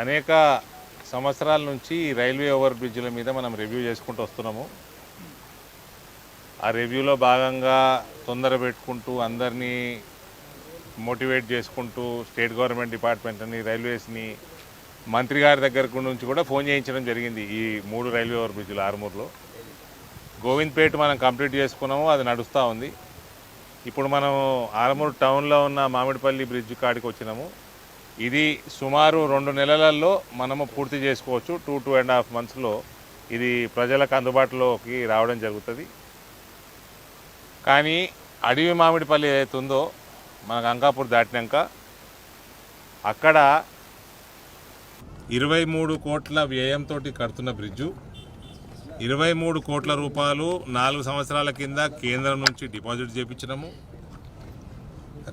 అనేక సంవత్సరాల నుంచి రైల్వే ఓవర్ బ్రిడ్జ్ల మీద మనం రివ్యూ చేసుకుంటూ వస్తున్నాము. ఆ రివ్యూలో భాగంగా తొందర పెట్టుకుంటూ అందరినీ మోటివేట్ చేసుకుంటూ స్టేట్ గవర్నమెంట్ డిపార్ట్మెంట్ని రైల్వేస్ని మంత్రి గారి దగ్గర నుంచి కూడా ఫోన్ చేయించడం జరిగింది ఈ మూడు రైల్వే ఓవర్ బ్రిడ్జ్లు ఆరుమూరులో. గోవింద్పేట మనం కంప్లీట్ చేసుకున్నాము అది నడుస్తూ ఉంది. ఇప్పుడు మనం ఆలమూరు టౌన్లో ఉన్న మామిడిపల్లి బ్రిడ్జ్ కాడికి వచ్చినాము. ఇది సుమారు రెండు నెలలలో మనము పూర్తి చేసుకోవచ్చు. టూ టూ అండ్ హాఫ్ మంత్స్లో ఇది ప్రజలకు అందుబాటులోకి రావడం జరుగుతుంది. కానీ అడవి మామిడిపల్లి ఏదైతే ఉందో మనకు అంకాపూర్ దాటినాక అక్కడ ఇరవై మూడు కోట్ల వ్యయంతో కడుతున్న బ్రిడ్జు. ఇరవై మూడు కోట్ల రూపాయలు నాలుగు సంవత్సరాల కింద కేంద్రం నుంచి డిపాజిట్ చేయించినాము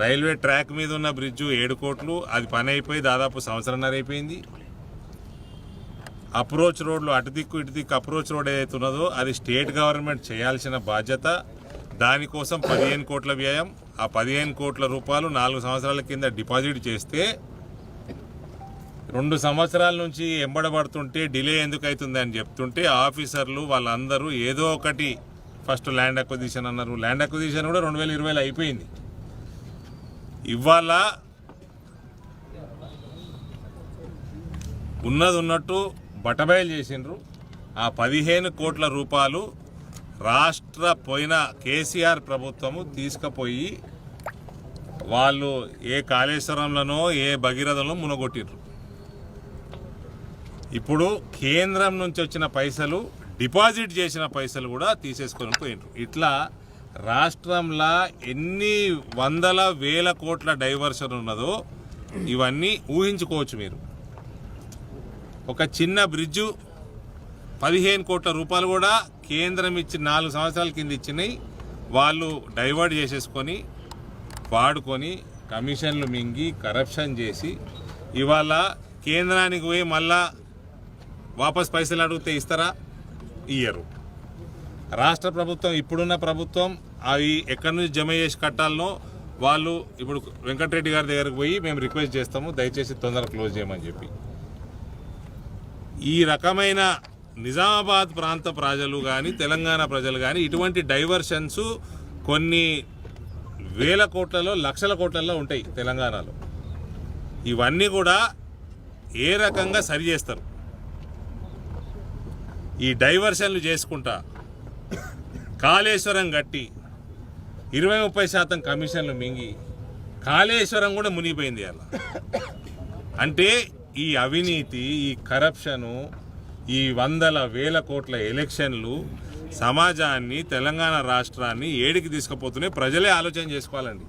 రైల్వే ట్రాక్ మీద ఉన్న బ్రిడ్జ్ ఏడు కోట్లు అది పని అయిపోయి దాదాపు సంవత్సరంన్నర అయిపోయింది. అప్రోచ్ రోడ్లు అటు దిక్కు ఇటు దిక్కు అప్రోచ్ రోడ్ ఏదైతే ఉన్నదో అది స్టేట్ గవర్నమెంట్ చేయాల్సిన బాధ్యత. దానికోసం పదిహేను కోట్ల వ్యయం. ఆ పదిహేను కోట్ల రూపాయలు నాలుగు సంవత్సరాల కింద డిపాజిట్ చేస్తే రెండు సంవత్సరాల నుంచి ఎంబడబడుతుంటే డిలే ఎందుకు అవుతుంది అని చెప్తుంటే ఆఫీసర్లు వాళ్ళందరూ ఏదో ఒకటి ఫస్ట్ ల్యాండ్ అక్విజిషన్ అన్నారు. ల్యాండ్ అక్విజిషన్ కూడా రెండు వేల ఇరవైలో అయిపోయింది. ఇవాళ ఉన్నది ఉన్నట్టు బటబయలు చేసిండ్రు. ఆ పదిహేను కోట్ల రూపాయలు రాష్ట్ర పోయిన కేసీఆర్ ప్రభుత్వము తీసుకుపోయి వాళ్ళు ఏ కాళేశ్వరంలోనో ఏ భగీరథంలో మునగొట్టిర్రు. ఇప్పుడు కేంద్రం నుంచి వచ్చిన పైసలు డిపాజిట్ చేసిన పైసలు కూడా తీసేసుకొని పోయినరు ఇట్లా రాష్ట్రంలో ఎన్ని వందల వేల కోట్ల డైవర్షన్ ఉన్నదో ఇవన్నీ ఊహించుకోవచ్చు మీరు. ఒక చిన్న బ్రిడ్జు పదిహేను కోట్ల రూపాయలు కూడా కేంద్రం ఇచ్చి నాలుగు సంవత్సరాల కింద ఇచ్చినాయి. వాళ్ళు డైవర్ట్ చేసేసుకొని వాడుకొని కమిషన్లు మింగి కరప్షన్ చేసి ఇవాళ కేంద్రానికి పోయి మళ్ళా వాపస్ పైసలు అడిగితే ఇస్తారా? ఇయ్యరు. రాష్ట్ర ప్రభుత్వం ఇప్పుడున్న ప్రభుత్వం అవి ఎక్కడి నుంచి జమ చేసి కట్టాలనో వాళ్ళు ఇప్పుడు వెంకటరెడ్డి గారి దగ్గరకు పోయి మేము రిక్వెస్ట్ చేస్తాము దయచేసి తొందరగా క్లోజ్ చేయమని చెప్పి. ఈ రకమైన నిజామాబాద్ ప్రాంత ప్రజలు కానీ తెలంగాణ ప్రజలు కానీ ఇటువంటి డైవర్షన్స్ కొన్ని వేల కోట్లలో లక్షల కోట్లలో ఉంటాయి తెలంగాణలో. ఇవన్నీ కూడా ఏ రకంగా సరి చేస్తారు? ఈ డైవర్షన్లు చేసుకుంటా కాళేశ్వరం గట్టి ఇరవై ముప్పై శాతం కమిషన్లు మింగి కాళేశ్వరం కూడా మునిగిపోయింది అలా. అంటే ఈ అవినీతి ఈ కరప్షను ఈ వందల వేల కోట్ల ఎలక్షన్లు సమాజాన్ని తెలంగాణ రాష్ట్రాన్ని ఏడికి తీసుకుపోతున్నాయి ప్రజలే ఆలోచన చేసుకోవాలండి.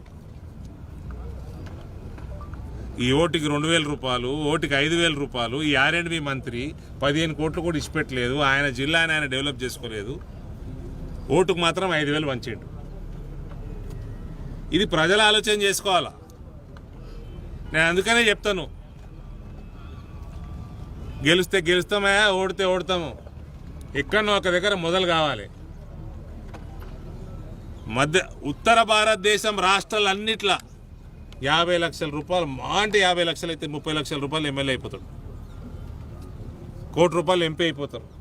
ఈ ఓటుకి రెండు వేల రూపాయలు ఓటుకి ఐదు వేల రూపాయలు ఈ ఆర్ఎండ్బి మంత్రి పదిహేను కోట్లు కూడా ఇచ్చిపెట్టలేదు ఆయన జిల్లాని ఆయన డెవలప్ చేసుకోలేదు. ఓటుకు మాత్రం ఐదు వేలు వంచేయండు. ఇది ప్రజలు ఆలోచన చేసుకోవాలా? నేను అందుకనే చెప్తాను. గెలిస్తే గెలుస్తామే? ఓడితే ఓడతాము. ఎక్కడో ఒక దగ్గర మొదలు కావాలి. మధ్య ఉత్తర భారతదేశం రాష్ట్రాలన్నిట్లా యాభై లక్షల రూపాయలు మా అంటే యాభై లక్షలు అయితే ముప్పై లక్షల రూపాయలు ఎమ్మెల్యే అయిపోతాడు. కోటి రూపాయలు ఎంపీ అయిపోతారు.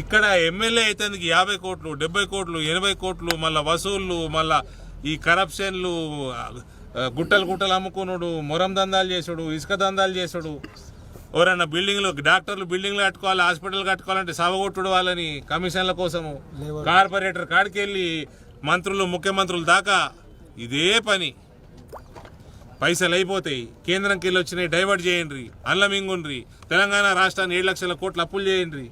ఇక్కడ ఎమ్మెల్యే అయితే యాభై కోట్లు డెబ్బై కోట్లు ఎనభై కోట్లు మళ్ళా వసూళ్ళు మళ్ళా ఈ కరప్షన్లు గుట్టలు గుట్టలు అమ్ముకున్నాడు మొరం దందాలు చేసుడు ఇసుక దందాలు చేసుడు. ఎవరన్నా బిల్డింగ్లు డాక్టర్లు బిల్డింగ్లు కట్టుకోవాలి హాస్పిటల్ కట్టుకోవాలంటే సవగొట్టుడు వాళ్ళని కమిషన్ల కోసము. కార్పొరేటర్ కాడికి వెళ్ళి మంత్రులు ముఖ్యమంత్రులు దాకా ఇదే పని. పైసలు అయిపోతాయి. కేంద్రంకి వెళ్ళి వచ్చినాయి డైవర్ట్ చేయండి అల్ల మింగుండ్రి. తెలంగాణ రాష్ట్రాన్ని ఏడు లక్షల కోట్లు అప్పులు చేయండి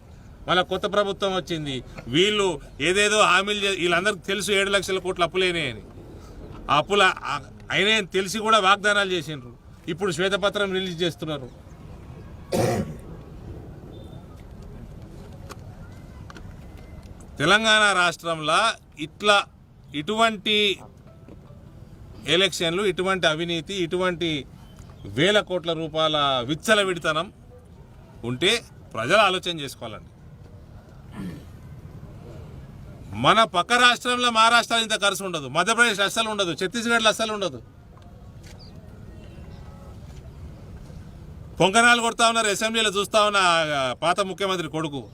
మళ్ళీ కొత్త ప్రభుత్వం వచ్చింది. వీళ్ళు ఏదేదో హామీలు చే- వీళ్ళందరికీ తెలుసు ఏడు లక్షల కోట్లు అప్పులేనే అని అప్పుల అయినా తెలిసి కూడా వాగ్దానాలు చేసిండ్రు. ఇప్పుడు శ్వేతపత్రం రిలీజ్ చేస్తున్నారు. తెలంగాణ రాష్ట్రంలో ఇట్లా ఇటువంటి ఎలక్షన్లు ఇటువంటి అవినీతి ఇటువంటి వేల కోట్ల రూపాయల విచ్చల విడితనం ఉంటే ప్రజలు ఆలోచన చేసుకోవాలండి. మన పక్క రాష్ట్రంలో మహారాష్ట్ర ఇంత ఖర్చు ఉండదు మధ్యప్రదేశ్ అస్సలు ఉండదు ఛత్తీస్గఢ్లో అస్సలు ఉండదు. పొంకనాలు కొడతా ఉన్నారు అసెంబ్లీలో చూస్తా ఉన్న పాత ముఖ్యమంత్రి కొడుకు.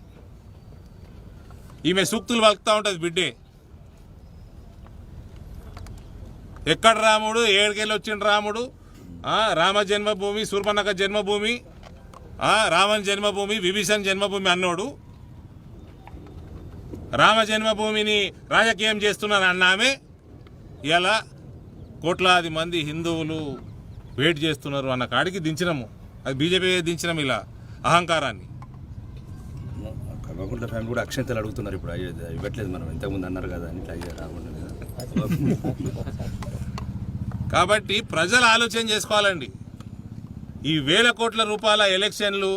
ఈమె సూక్తులు వలుకుతూ ఉంటుంది బిడ్డే. ఎక్కడ రాముడు? ఏడుకెళ్ళి వచ్చిన రాముడు? రామ జన్మభూమి సూర్పనక జన్మభూమి ఆ, రావణ్ జన్మభూమి విభీషణ్ జన్మభూమి అన్నోడు. రామ జన్మభూమిని రాజకీయం చేస్తున్నారు అన్నామే ఇలా కోట్లాది మంది హిందువులు వెయిట్ చేస్తున్నారు అన్న కాడికి దించినాము. అది బీజేపీ దించినాం ఇలా అహంకారాన్ని. కల్వకుంట్ల ఫ్యామిలీ కూడా అక్షంతలు అడుగుతున్నారు ఇప్పుడు. ఇవ్వట్లేదు మనం. ఇంతకుముందు అన్నారు కదా అని ఇట్లా రాకుండా కాబట్టి ప్రజలు ఆలోచన చేసుకోవాలండి. ఈ వేల కోట్ల రూపాయల ఎలక్షన్లు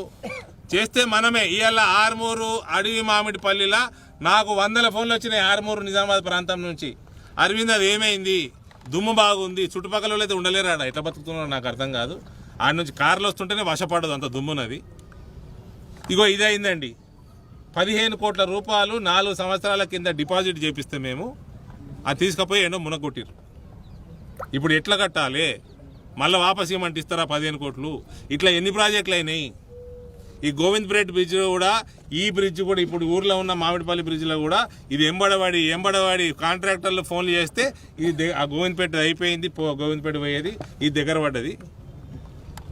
చేస్తే మనమే. ఇవాళ ఆర్మూరు అడవి మామిడిపల్లిలా నాకు వందల ఫోన్లు వచ్చినాయి ఆరుమూరు నిజామాబాద్ ప్రాంతం నుంచి. అరవింద్ అది ఏమైంది? దుమ్ము బాగుంది. చుట్టుపక్కల అయితే ఉండలేరాడ? ఎట్లా బతుకుతున్నారో నాకు అర్థం కాదు. ఆడ నుంచి కార్లు వస్తుంటేనే వశపడదు అంత దుమ్మునది ఇగో ఇదైందండి అయిందండి. పదిహేను కోట్ల రూపాయలు నాలుగు సంవత్సరాల కింద డిపాజిట్ చేపిస్తే మేము అది తీసుకుపోయి ఎన్నో మునగొట్టిరు ఇప్పుడు ఎట్లా కట్టాలి? మళ్ళీ వాపస్ ఇవ్వమంటే ఇస్తారా పదిహేను కోట్లు? ఇట్లా ఎన్ని ప్రాజెక్టులు అయినాయి? ఈ గోవింద్ బ్రిడ్జ్ కూడా ఈ బ్రిడ్జ్ కూడా ఇప్పుడు ఊర్లో ఉన్న మామిడిపల్లి బ్రిడ్జ్లో కూడా ఇది ఎంబడవాడి ఎంబడవాడి కాంట్రాక్టర్లు ఫోన్లు చేస్తే ఇది ఆ గోవిందపేట అయిపోయింది పో- పోయేది ఇది దగ్గర పడ్డది.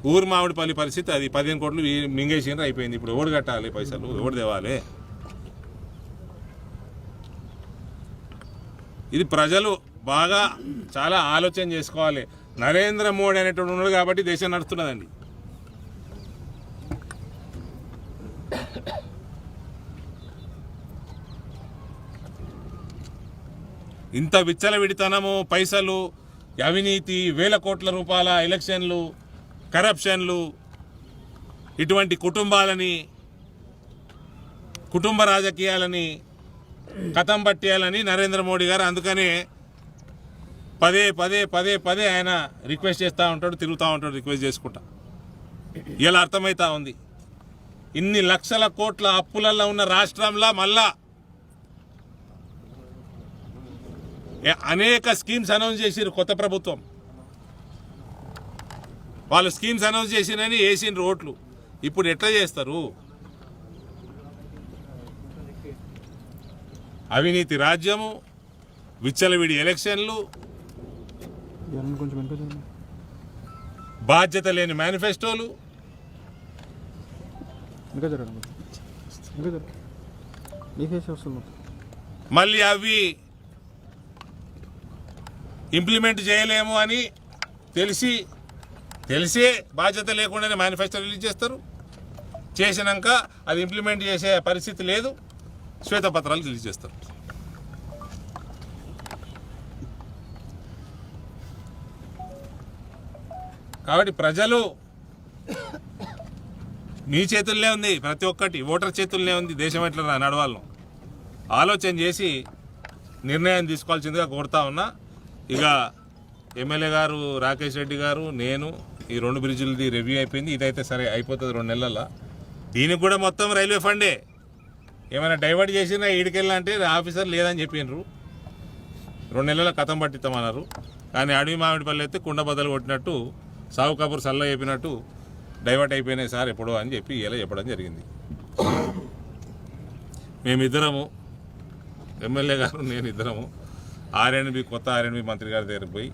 ఊరు మామిడిపల్లి పరిస్థితి అది పదిహేను కోట్లు మింగేసిన అయిపోయింది. ఇప్పుడు ఓడి కట్టాలి పైసలు? ఓడి తేవాలి? ఇది ప్రజలు బాగా చాలా ఆలోచన చేసుకోవాలి. నరేంద్ర మోడీ అనేటువంటి ఉన్నాడు కాబట్టి దేశం నడుస్తున్నదండి. ఇంత విచ్చలవిడితనము పైసలు అవినీతి వేల కోట్ల రూపాయల ఎలక్షన్లు కరప్షన్లు ఇటువంటి కుటుంబాలని కుటుంబ రాజకీయాలని కథం పట్టేయాలని నరేంద్ర మోడీ గారు అందుకనే పదే పదే పదే పదే ఆయన రిక్వెస్ట్ చేస్తూ ఉంటాడు తిరుగుతూ ఉంటాడు రిక్వెస్ట్ చేసుకుంటా. ఇలా అర్థమవుతా ఉంది. ఇన్ని లక్షల కోట్ల అప్పులలో ఉన్న రాష్ట్రంలో మళ్ళా అనేక స్కీమ్స్ అనౌన్స్ చేసిరు కొత్త ప్రభుత్వం. వాళ్ళు స్కీమ్స్ అనౌన్స్ చేసినని వేసిన రోడ్లు ఇప్పుడు ఎట్లా చేస్తారు? అవినీతి రాజ్యము విచ్చలవిడి ఎలక్షన్లు బాధ్యత లేని మేనిఫెస్టోలు ఇంకా జరగదు ఇంకా జరగదు. మీ ఫేస్ వస్తుంది మళ్ళీ అవి ఇంప్లిమెంట్ చేయలేము అని తెలిసి తెలిసే బాధ్యత లేకుండానే మేనిఫెస్టో రిలీజ్ చేస్తారు. చేసినాక అది ఇంప్లిమెంట్ చేసే పరిస్థితి లేదు. శ్వేతపత్రాలు రిలీజ్ చేస్తారు. కాబట్టి ప్రజలు మీ చేతుల్లోనే ఉంది ప్రతి ఒక్కటి. ఓటర్ చేతుల్లోనే ఉంది దేశం ఎట్లా నడవాలను ఆలోచన చేసి నిర్ణయం తీసుకోవాల్సిందిగా కోరుతా ఉన్నా. ఇక ఎమ్మెల్యే గారు రాకేష్ రెడ్డి గారు నేను ఈ రెండు బ్రిడ్జిలది రివ్యూ అయిపోయింది. ఇదైతే సరే అయిపోతుంది రెండు నెలల దీనికి కూడా మొత్తం రైల్వే ఫండే. ఏమైనా డైవర్ట్ చేసినా ఈడికెళ్ళాలంటే ఆఫీసర్ లేదని చెప్పిండ్రు రెండు నెలల కథం పట్టిస్తామన్నారు కానీ అడవి మామిడిపల్లి అయితే కుండ బద్దలు కొట్టినట్టు సావు కబూర్ సల్ల చెప్పినట్టు డైవర్ట్ అయిపోయినాయి సార్ ఎప్పుడో అని చెప్పి ఇలా చెప్పడం జరిగింది. మేమిద్దరము ఎమ్మెల్యే గారు నేను ఇద్దరము ఆర్ఎన్బి కొత్త ఆర్ఎన్బి మంత్రి గారి దగ్గరికి పోయి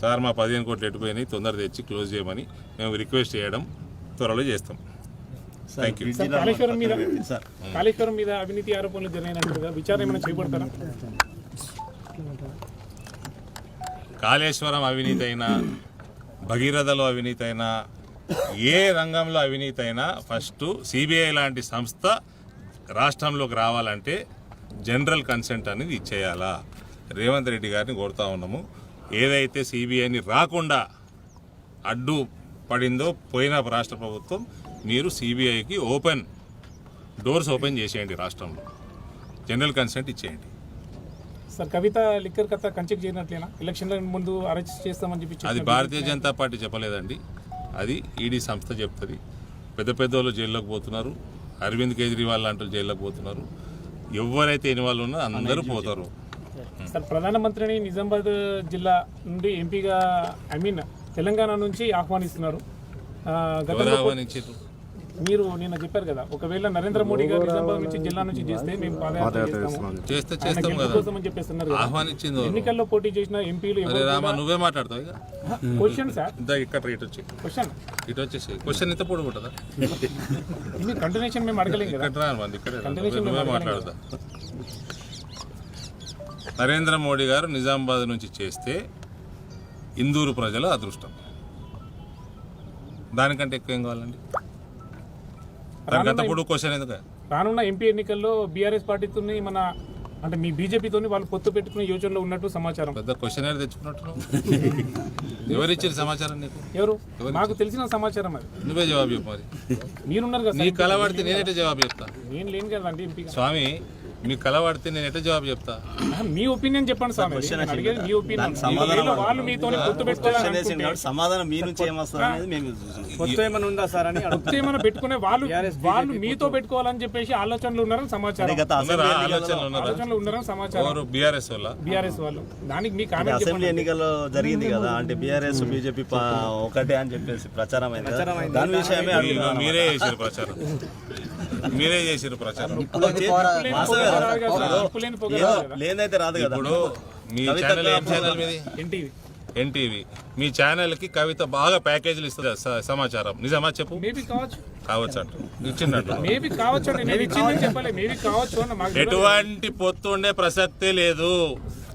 సార్ మా పదిహేను కోట్లు ఎట్టుపోయినాయి తొందర తెచ్చి క్లోజ్ చేయమని మేము రిక్వెస్ట్ చేయడం త్వరలో చేస్తాం. కాళేశ్వరం మీద కాళేశ్వరం మీద అవినీతి ఆరోపణలు జరిగినట్టుగా విచారణ ఏమైనా చేపడతారా? కాళేశ్వరం అవినీతి అయినా భగీరథలో అవినీతి అయినా ఏ రంగంలో అవినీతి అయినా ఫస్ట్ సిబిఐ లాంటి సంస్థ రాష్ట్రంలోకి రావాలంటే జనరల్ కన్సెంట్ అనేది ఇచ్చేయాలా? రేవంత్ రెడ్డి గారిని కోరుతా ఉన్నాము. ఏదైతే సిబిఐని రాకుండా అడ్డు పడిందో పోయిన రాష్ట్ర ప్రభుత్వం మీరు సిబిఐకి ఓపెన్ డోర్స్ ఓపెన్ చేసేయండి రాష్ట్రంలో. జనరల్ కన్సెంట్ ఇచ్చేయండి. సార్ కవిత లిక్కర్ కథ కంచెక్ చేయనట్లేనా? ఎలక్షన్ల ముందు అరెస్ట్ చేస్తామని చెప్పి అది భారతీయ జనతా పార్టీ చెప్పలేదండి. అది ఈడీ సంస్థ చెప్తుంది. పెద్ద పెద్ద వాళ్ళు జైల్లోకి పోతున్నారు. అరవింద్ కేజ్రీవాల్ లాంటి వాళ్ళు జైల్లోకి పోతున్నారు. ఎవరైతే ఇన్వాల్వ్ ఉన్నారో అందరూ పోతారు. సార్ ప్రధానమంత్రిని నిజామాబాద్ జిల్లా నుండి ఎంపీగా ఐ మీన్ తెలంగాణ నుంచి ఆహ్వానిస్తున్నారు. ఆహ్వానించారు మీరు నిన్న చెప్పారు కదా ఒకవేళ నరేంద్ర మోడీ గారు నిజామాబాద్ నుంచి జిల్లా నుంచి చేస్తే మేము పాదయాత్ర చేస్తే కదా. అని చెప్పేస్తున్నారు. ఆహ్వానించింది? ఎన్నికల్లో పోటీ చేసిన ఎంపీలు రామా నువ్వే మాట్లాడతావు క్వశ్చన్ సార్ ఇక్కడ ఇటు వచ్చి. క్వశ్చన్ ఇటు వచ్చేసి. క్వశ్చన్ ఇంత పొడి ఉంటుందా కంటిన్యూషన్ మేము అడగలేం కదా. ఇక్కడ Continuation నువ్వే మాట్లాడదా? నరేంద్ర మోడీ గారు నిజామాబాద్ నుంచి చేస్తే ఇందూరు ప్రజల అదృష్టం. దానికంటే ఎక్కువ ఏం కావాలండి? రానున్న ఎంపీ ఎన్నికల్లో బీఆర్ఎస్ పార్టీతో మన అంటే మీ బీజేపీతో వాళ్ళు పొత్తు పెట్టుకునే యోచనలో ఉన్నట్టు సమాచారం. పెద్ద క్వశ్చన్ తెచ్చుకున్నట్టు ఎవరిచ్చారు సమాచారం నీకు? ఎవరు? మాకు తెలిసిన సమాచారం అది. నువ్వే జవాబు చెప్పు మరి. మీరున్నారు కదా నీ పడితే నేనెట్లా జవాబు చెప్తా నేను లేను కదండి ఎంపీగా. స్వామి మీ కళ పడితే నేను ఎట్లా జవాబు చెప్తా. మీ ఒపీనియన్ చెప్పండి నేను అడిగేది మీ ఒపీనియన్. వాళ్ళు మీతో పొత్తు పెట్టుకోవాలనుకుంటే సమాధానం మీ నుంచి ఏమొస్తుంది అనేది మేము. కొత్త ఏమైనా ఉందా సార్ అని పొత్తు ఏమైనా పెట్టుకునే వాళ్ళు వాళ్ళు మీతో పెట్టుకోవాలని చెప్పేసి ఆలోచనలు ఉన్నారని సమాచారం. ఆలోచనలు ఉన్నారా ఆలోచనలు ఉన్నారని సమాచారం. ఎవరు బీఆర్ఎస్ వల్ల బీఆర్ఎస్ వాళ్ళు. దానికి మీ కామెంట్ అసెంబ్లీ ఎన్నికల్లో జరిగింది కదా అంటే బీఆర్ఎస్ బీజేపీ ఒకటే అని చెప్పేసి ప్రచారం అయింది? కదా. దాని విషయమే మీరే చేసారు ప్రచారం. మీరే చేసారు ప్రచారం. లేదైతే రాదు కదా. ఇప్పుడు మీ ఛానల్ ఏం ఛానల్ మీది? ఎన్టీవీ. ఎన్టీవీ. మీ ఛానల్కి కవిత బాగా ప్యాకేజీలు ఇస్తుంది సమాచారం. నిజమా చెప్పు? మేబీ కావచ్చు. కావచ్చు అంట. ఇచ్చిండట మేబీ కావచ్చు అండి నేను ఇచ్చిందని చెప్పలే. మేబీ కావచ్చు అన్న మాకు తెలియదు. ఎటువంటి పొత్తు ఉండే ప్రసక్తే లేదు.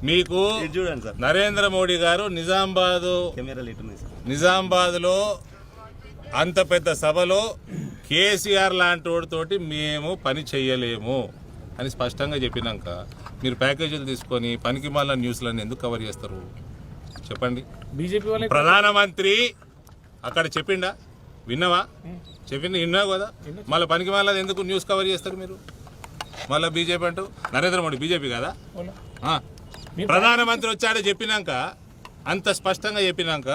మీకు ఇది చూడండి సార్. నరేంద్ర మోడీ గారు నిజామాబాదు సార్. నిజామాబాద్లో అంత పెద్ద సభలో కేసీఆర్ లాంటి వాడితోటి మేము పని చెయ్యలేము అని స్పష్టంగా చెప్పినాక మీరు ప్యాకేజీలు తీసుకొని పనికి మాల న్యూస్లను ఎందుకు కవర్ చేస్తారు? చెప్పండి. బీజేపీ వాళ్ళే ప్రధానమంత్రి అక్కడ చెప్పిండా? విన్నావా? చెప్పింది విన్నావు కదా? మళ్ళీ పనికి మాల ఎందుకు న్యూస్ కవర్ చేస్తారు మీరు? మళ్ళీ బీజేపీ అంటూ? నరేంద్ర మోడీ బీజేపీ కదా. ప్రధానమంత్రి వచ్చాడో చెప్పినాక అంత స్పష్టంగా చెప్పినాక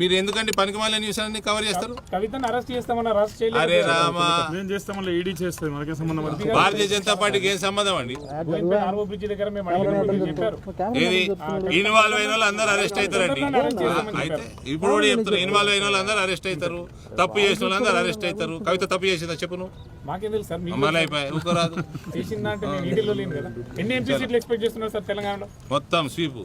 మీరు ఎందుకంటే పనికిమాల న్యూస్ అన్ని కవర్ చేస్తారు? కవితను అరెస్ట్ చేస్తామని అరెస్ట్ అరే చేయలేదు రామా. మేము చేస్తాం మళ్ళీ ఈడీ చేస్తుంది మనకేం సంబంధం మరి భారతీయ జనతా పార్టీకి ఏం సంబంధం అండి? గోవిందపేట ఆర్ఓ బ్రిడ్జి దగ్గర మేము అడిగినప్పుడు మీరు చెప్పారు. ఏది? ఇన్వాల్వ్ అయిన వాళ్ళు అందరూ అరెస్ట్ అవుతారండి. అయితే ఇప్పుడు కూడా చెప్తున్నారు ఇన్వాల్వ్ అయిన వాళ్ళు అందరూ అరెస్ట్ అవుతారు. తప్పు చేసిన వాళ్ళు అందరూ అరెస్ట్ అవుతారు. కవిత తప్పు చేసిందా చెప్పు నువ్వు మాకేం తెలుసు సార్ మీకు మళ్ళీ అయిపోయి? ఊరుకోరాదు. చేసిందా అంటే నేను ఈడీలో లేను కదా. ఎన్ని ఎంపీ సీట్లు ఎక్స్పెక్ట్ చేస్తున్నారు సార్ తెలంగాణలో? మొత్తం స్వీపు.